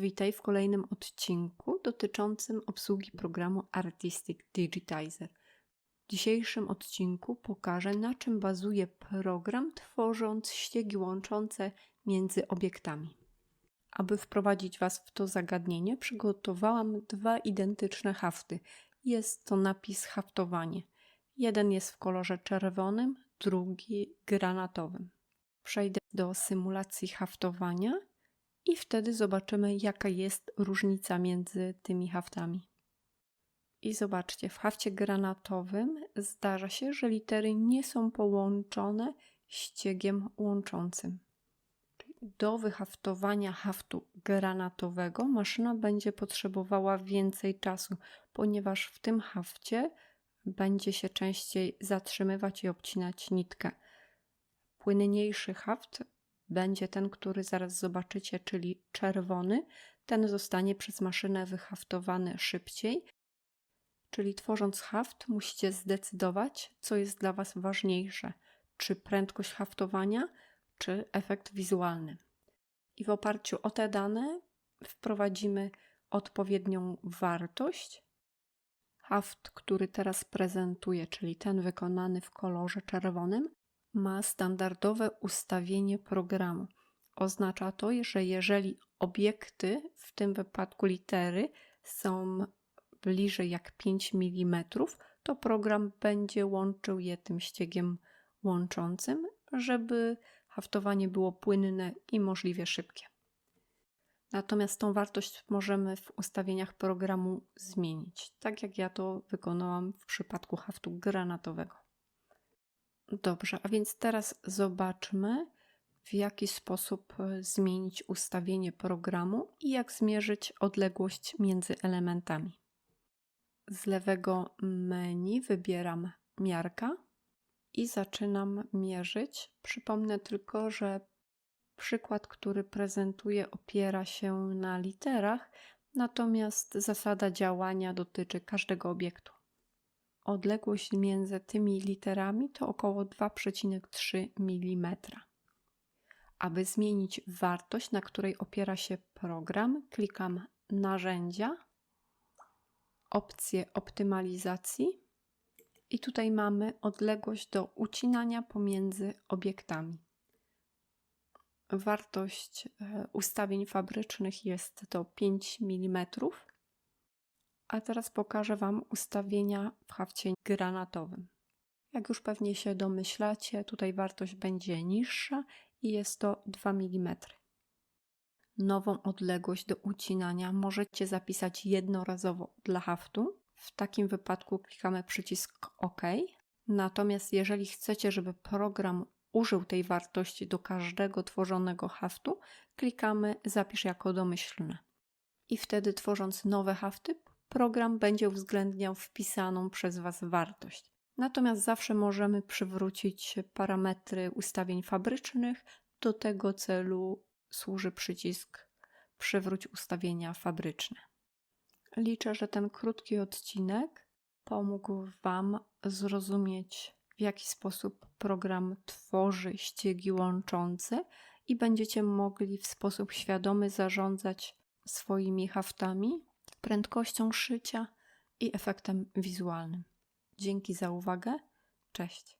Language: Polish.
Witaj w kolejnym odcinku dotyczącym obsługi programu Artistic Digitizer. W dzisiejszym odcinku pokażę, na czym bazuje program, tworząc ściegi łączące między obiektami. Aby wprowadzić Was w to zagadnienie, przygotowałam dwa identyczne hafty. Jest to napis haftowanie. Jeden jest w kolorze czerwonym, drugi granatowym. Przejdę do symulacji haftowania i wtedy zobaczymy, jaka jest różnica między tymi haftami. I zobaczcie, w hafcie granatowym zdarza się, że litery nie są połączone ściegiem łączącym. Do wyhaftowania haftu granatowego maszyna będzie potrzebowała więcej czasu, ponieważ w tym hafcie będzie się częściej zatrzymywać i obcinać nitkę. Płynniejszy haft będzie ten, który zaraz zobaczycie, czyli czerwony. Ten zostanie przez maszynę wyhaftowany szybciej. Czyli tworząc haft, musicie zdecydować, co jest dla Was ważniejsze: czy prędkość haftowania, czy efekt wizualny. I w oparciu o te dane wprowadzimy odpowiednią wartość. Haft, który teraz prezentuję, czyli ten wykonany w kolorze czerwonym, ma standardowe ustawienie programu. Oznacza to, że jeżeli obiekty, w tym wypadku litery, są bliżej jak 5 mm, to program będzie łączył je tym ściegiem łączącym, żeby haftowanie było płynne i możliwie szybkie. Natomiast tą wartość możemy w ustawieniach programu zmienić, tak jak ja to wykonałam w przypadku haftu granatowego. Dobrze, a więc teraz zobaczmy, w jaki sposób e, zmienić ustawienie programu i jak zmierzyć odległość między elementami. Z lewego menu wybieram miarka i zaczynam mierzyć. Przypomnę tylko, że przykład, który prezentuję, opiera się na literach, natomiast zasada działania dotyczy każdego obiektu. Odległość między tymi literami to około 2,3 mm. Aby zmienić wartość, na której opiera się program, klikam Narzędzia, opcję optymalizacji i tutaj mamy odległość do ucinania pomiędzy obiektami. Wartość e, ustawień fabrycznych jest to 5 mm a teraz pokażę Wam ustawienia w hafcie granatowym. Jak już pewnie się domyślacie, tutaj wartość będzie niższa i jest to 2 mm. Nową odległość do ucinania możecie zapisać jednorazowo dla haftu. W takim wypadku klikamy przycisk OK. Natomiast jeżeli chcecie, żeby program użył tej wartości do każdego tworzonego haftu, klikamy Zapisz jako domyślne. I wtedy tworząc nowe hafty, program będzie uwzględniał wpisaną przez Was wartość. Natomiast zawsze możemy przywrócić parametry ustawień fabrycznych. Do tego celu służy przycisk Przywróć ustawienia fabryczne. Liczę, że ten krótki odcinek pomógł Wam zrozumieć, w jaki sposób program tworzy ściegi łączące i będziecie mogli w sposób świadomy zarządzać swoimi haftami prędkością szycia i efektem wizualnym. Dzięki za uwagę. Cześć.